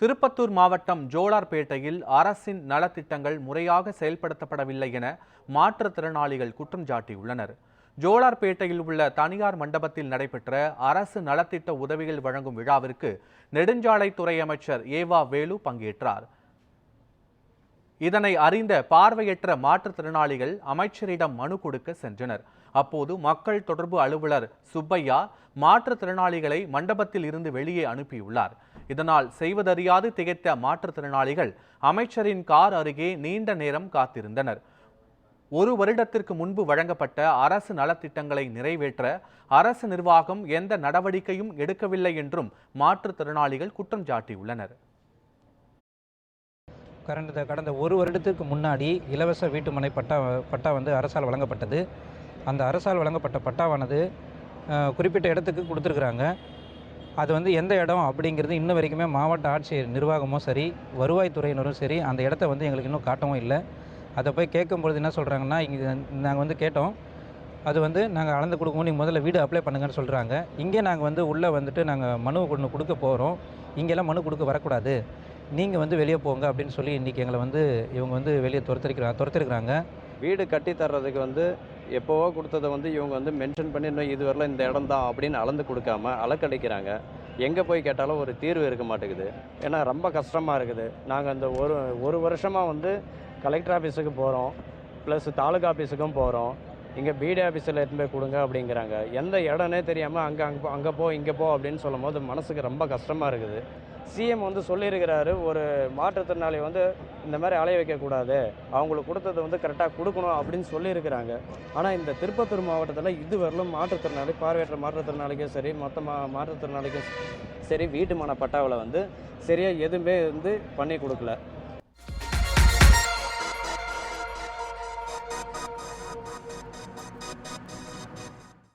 திருப்பத்தூர் மாவட்டம் ஜோலார்பேட்டையில் அரசின் நலத்திட்டங்கள் முறையாக செயல்படுத்தப்படவில்லை என மாற்றுத்திறனாளிகள் குற்றம் சாட்டியுள்ளனர். ஜோலார்பேட்டையில் உள்ள தனியார் மண்டபத்தில் நடைபெற்ற அரசு நலத்திட்ட உதவிகள் வழங்கும் விழாவிற்கு நெடுஞ்சாலைத்துறை அமைச்சர் ஏவா வேலு பங்கேற்றார். இதனை அறிந்த பார்வையற்ற மாற்றுத்திறனாளிகள் அமைச்சரிடம் மனு கொடுக்க சென்றனர். அப்போது மக்கள் தொடர்பு அலுவலர் சுப்பையா மாற்றுத்திறனாளிகளை மண்டபத்தில் இருந்து வெளியே அனுப்பியுள்ளார். இதனால் செய்வதறியாது திகைத்த மாற்றுத்திறனாளிகள் அமைச்சரின் கார் அருகே நீண்ட நேரம் காத்திருந்தனர். ஒரு வருடத்திற்கு முன்பு வழங்கப்பட்ட அரசு நலத்திட்டங்களை நிறைவேற்ற அரசு நிர்வாகம் எந்த நடவடிக்கையும் எடுக்கவில்லை என்றும் மாற்றுத்திறனாளிகள் குற்றம் சாட்டியுள்ளனர். கடந்த கடந்த ஒரு வருடத்திற்கு முன்னாடி இலவச வீட்டுமனை பட்டா பட்டா வந்து அரசால் வழங்கப்பட்டது. அந்த அரசால் வழங்கப்பட்ட பட்டாவானது குறிப்பிட்ட இடத்துக்கு கொடுத்துருக்குறாங்க. அது வந்து எந்த இடம் அப்படிங்கிறது இன்ன வரைக்குமே மாவட்ட ஆட்சியர் நிர்வாகமும் சரி வருவாய்த்துறையினரும் சரி அந்த இடத்த வந்து எங்களுக்கு இன்னும் காட்டவும் இல்லை. அதை போய் கேட்கும்பொழுது என்ன சொல்கிறாங்கன்னா இங்கே நாங்கள் வந்து கேட்டோம். அது வந்து நாங்கள் அளந்து கொடுக்கும்போது நீங்கள் முதல்ல வீடு அப்ளை பண்ணுங்கன்னு சொல்கிறாங்க இங்கே நாங்கள் வந்து உள்ளே வந்துட்டு நாங்கள் மனு கொண்டு கொடுக்க போகிறோம் இங்கெல்லாம் மனு கொடுக்க வரக்கூடாது. நீங்கள் வந்து வெளியே போங்க அப்படின்னு சொல்லி இன்றைக்கி எங்களை வந்து இவங்க வந்து வெளியே துரத்திருக்கிறாங்க துரத்திருக்கிறாங்க. வீடு கட்டி தர்றதுக்கு வந்து எப்போவோ கொடுத்ததை வந்து இவங்க வந்து மென்ஷன் பண்ணி இன்னும் இதுவரையில் இந்த இடம் தான் அப்படின்னு அளந்து கொடுக்காம அலக்கடிக்கிறாங்க. எங்கே போய் கேட்டாலும் ஒரு தீர்வு இருக்க மாட்டேங்குது. ஏன்னா ரொம்ப கஷ்டமாக இருக்குது. நாங்கள் இந்த ஒரு ஒரு வருஷமாக வந்து கலெக்டர் ஆஃபீஸுக்கு போகிறோம் ப்ளஸ் தாலுகா ஆஃபீஸுக்கும் போகிறோம் இங்கே பிடி ஆஃபீஸில் எடுத்துன்னு போய் கொடுங்க அப்படிங்கிறாங்க. எந்த இடம்னே தெரியாமல் அங்கே அங்கே அங்கே போ இங்கே போ அப்படின்னு சொல்லும் போது மனசுக்கு ரொம்ப கஷ்டமாக இருக்குது. சிஎம் வந்து சொல்லியிருக்கிறாரு ஒரு மாற்றுத்திறனாளி வந்து இந்த மாதிரி அலைய வைக்கக்கூடாது. அவங்களுக்கு கொடுத்தது வந்து கரெக்டாக கொடுக்கணும் அப்படின்னு சொல்லியிருக்கிறாங்க. ஆனால் இந்த திருப்பத்தூர் மாவட்டத்தில் இதுவரையிலும் மாற்றுத்திறனாளி பார்வையற்ற மாற்றுத்திறனாளிக்கும் சரி மொத்த மா மாற்றுத்திறனாளிக்கும் சரி வீட்டுமான பட்டாவில் வந்து சரியாக எதுவுமே வந்து பண்ணி கொடுக்கல.